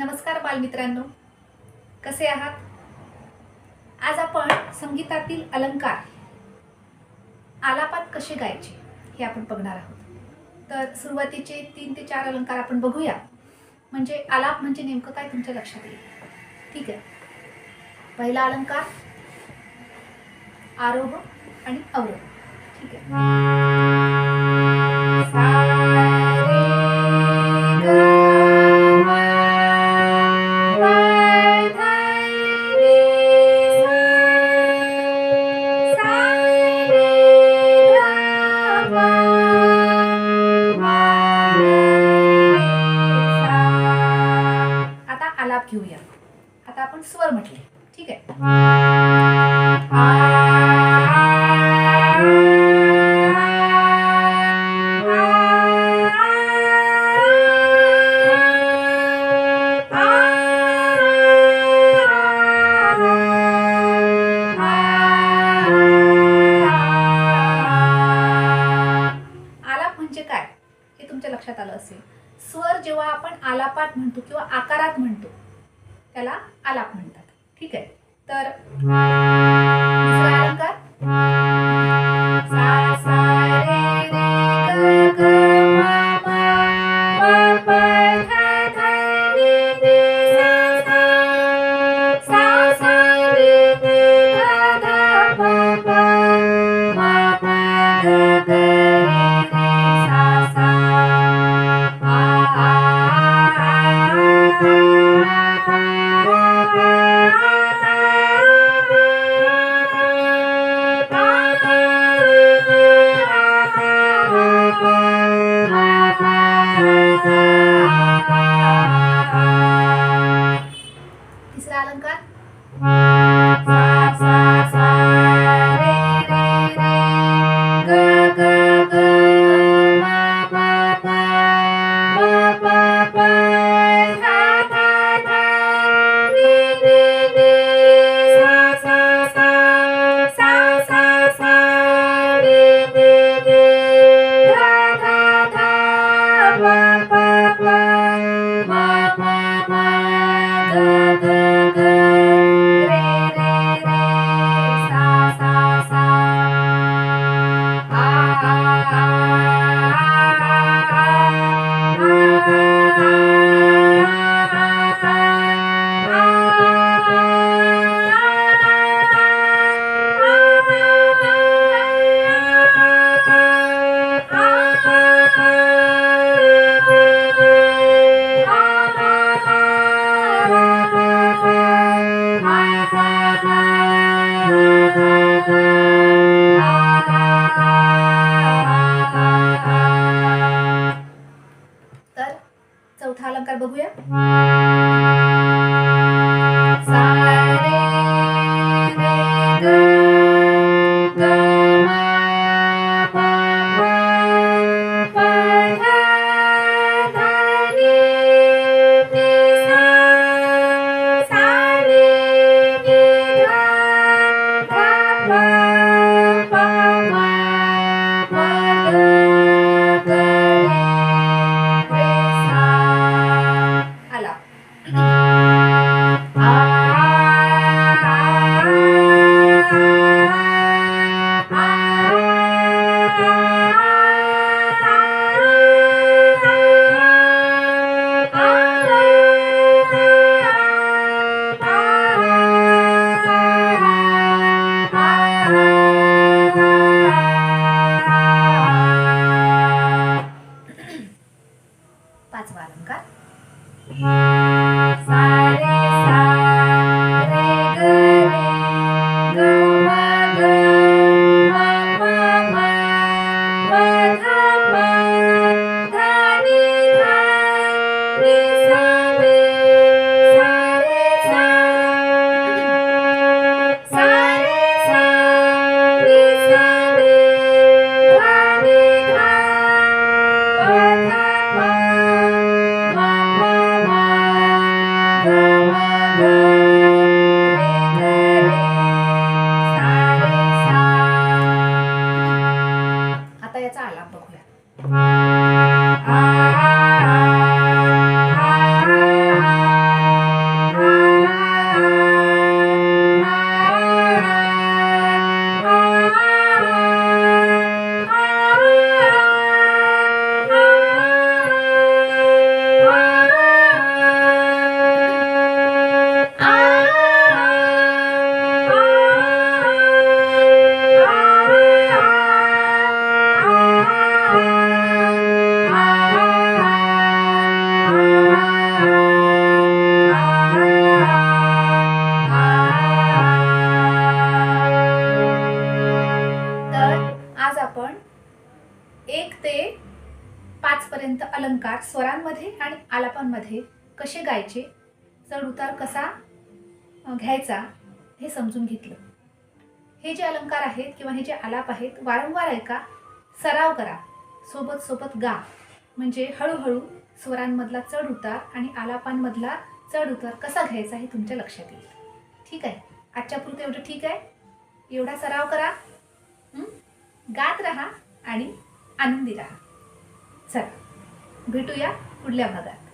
नमस्कार बालमित्रांनो. कसे आहात? आज आपण संगीतातील अलंकार आलापात कसे गायचे हे आपण बघणार आहोत. तर सुरुवातीचे तीन ते चार अलंकार आपण बघूया. म्हणजे आलाप म्हणजे नेमकं काय तुमच्या लक्षात येईल? ठीक आहे. पहिला अलंकार आरोह आणि अवरोह. ठीक आहे. घेऊया आता आपण स्वर म्हटले. ठीक आहे? म्हणजे लक्षात आलं असेल. स्वर जेव्हा आपण आलापात म्हणतो किंवा आकारात म्हणतो त्याला आलाप म्हणतात. ठीक आहे? तर दुसरा अलंकार? तर चौथा अलंकार बघूया. Ah. ah, ah. अलंकार स्वरांमध्ये आणि आलापांमध्ये कसे गायचे चढ उतार कसा घ्यायचा हे समजून घेतलं. हे जे अलंकार आहेत किंवा हे जे आलाप आहेत वारंवार ऐका सराव करा सोबत सोबत गा. म्हणजे हळूहळू स्वरांमधला चढ उतार आणि आलापांमधला चढ उतार कसा घ्यायचा हे तुमच्या लक्षात येईल. ठीक आहे? आजच्या पुरतं एवढं ठीक आहे? एवढा सराव करा गात राहा आणि आनंदी राहा. चला. भेटूया पुढल्या भागात.